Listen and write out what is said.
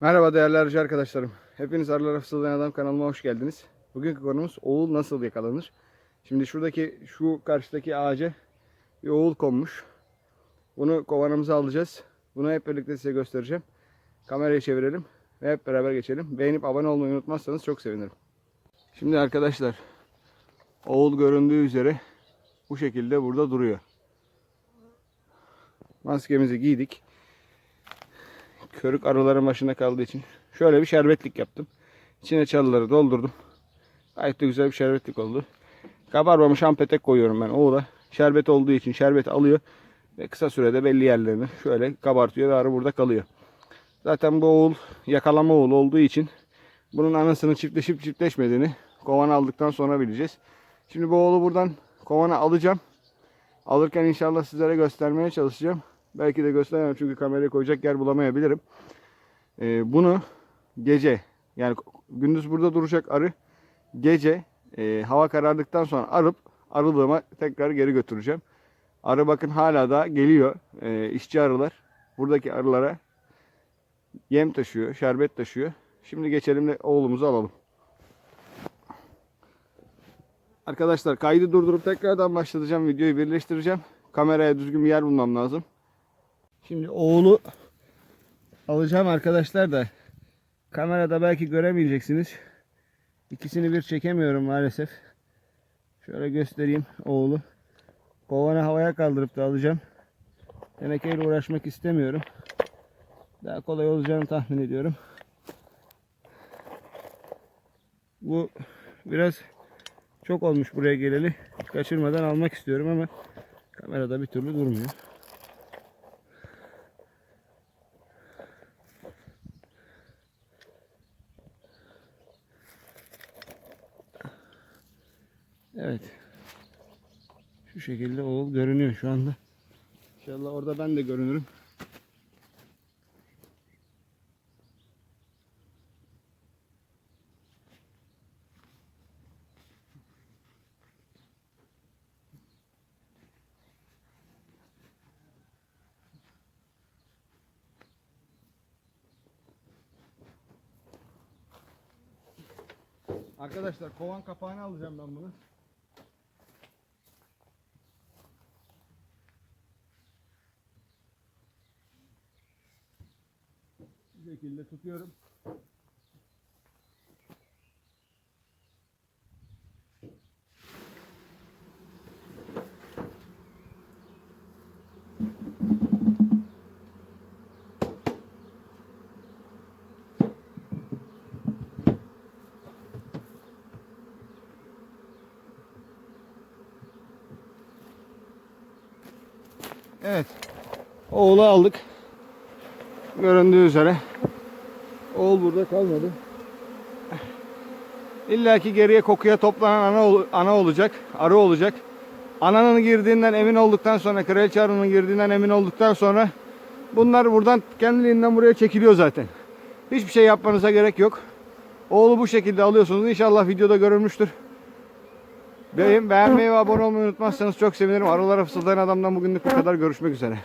Merhaba değerli arıcı arkadaşlarım. Hepiniz Arılara Fısıldayan Adam kanalıma hoş geldiniz. Bugünkü konumuz oğul nasıl yakalanır? Şimdi şuradaki şu karşıdaki ağaca bir oğul konmuş. Bunu kovanımıza alacağız. Bunu hep birlikte size göstereceğim. Kamerayı çevirelim ve hep beraber geçelim. Beğenip abone olmayı unutmazsanız çok sevinirim. Şimdi arkadaşlar oğul göründüğü üzere bu şekilde burada duruyor. Maskemizi giydik körük arıların başında kaldığı için şöyle bir şerbetlik yaptım. İçine çalıları doldurdum. Gayet de güzel bir şerbetlik oldu. Kabarmamış şampetek koyuyorum ben oğula. Şerbet olduğu için şerbet alıyor ve kısa sürede belli yerlerini şöyle kabartıyor ve arı burada kalıyor. Zaten bu oğul yakalama oğul olduğu için bunun anasının çiftleşip çiftleşmediğini kovana aldıktan sonra bileceğiz. Şimdi bu oğlu buradan kovana alacağım. Alırken inşallah sizlere göstermeye çalışacağım. Belki de gösteremem çünkü kamerayı koyacak yer bulamayabilirim. Ee, bunu gece yani gündüz burada duracak arı gece e, hava karardıktan sonra arıp arılığıma tekrar geri götüreceğim. Arı bakın hala da geliyor. E, işçi arılar buradaki arılara yem taşıyor, şerbet taşıyor. Şimdi geçelim de oğlumuzu alalım. Arkadaşlar kaydı durdurup tekrardan başlatacağım. Videoyu birleştireceğim. Kameraya düzgün bir yer bulmam lazım. Şimdi oğlu alacağım arkadaşlar da kamerada belki göremeyeceksiniz. İkisini bir çekemiyorum maalesef. Şöyle göstereyim oğlu. Kovanı havaya kaldırıp da alacağım. Tenekeyle uğraşmak istemiyorum. Daha kolay olacağını tahmin ediyorum. Bu biraz çok olmuş buraya geleli. Kaçırmadan almak istiyorum ama kamerada bir türlü durmuyor. Evet. Şu şekilde oğul görünüyor şu anda. İnşallah orada ben de görünürüm. Arkadaşlar kovan kapağını alacağım ben bunu. Şekilde tutuyorum. Evet. Oğlu aldık. Göründüğü üzere. Oğul burada kalmadı. İlla ki geriye kokuya toplanan ana, ana olacak. Arı olacak. Ananın girdiğinden emin olduktan sonra, kraliçe arının girdiğinden emin olduktan sonra bunlar buradan kendiliğinden buraya çekiliyor zaten. Hiçbir şey yapmanıza gerek yok. Oğlu bu şekilde alıyorsunuz. İnşallah videoda görülmüştür. Beğen, beğenmeyi ve abone olmayı unutmazsanız çok sevinirim. Arılara fısıldayan adamdan bugünlük bu kadar. Görüşmek üzere.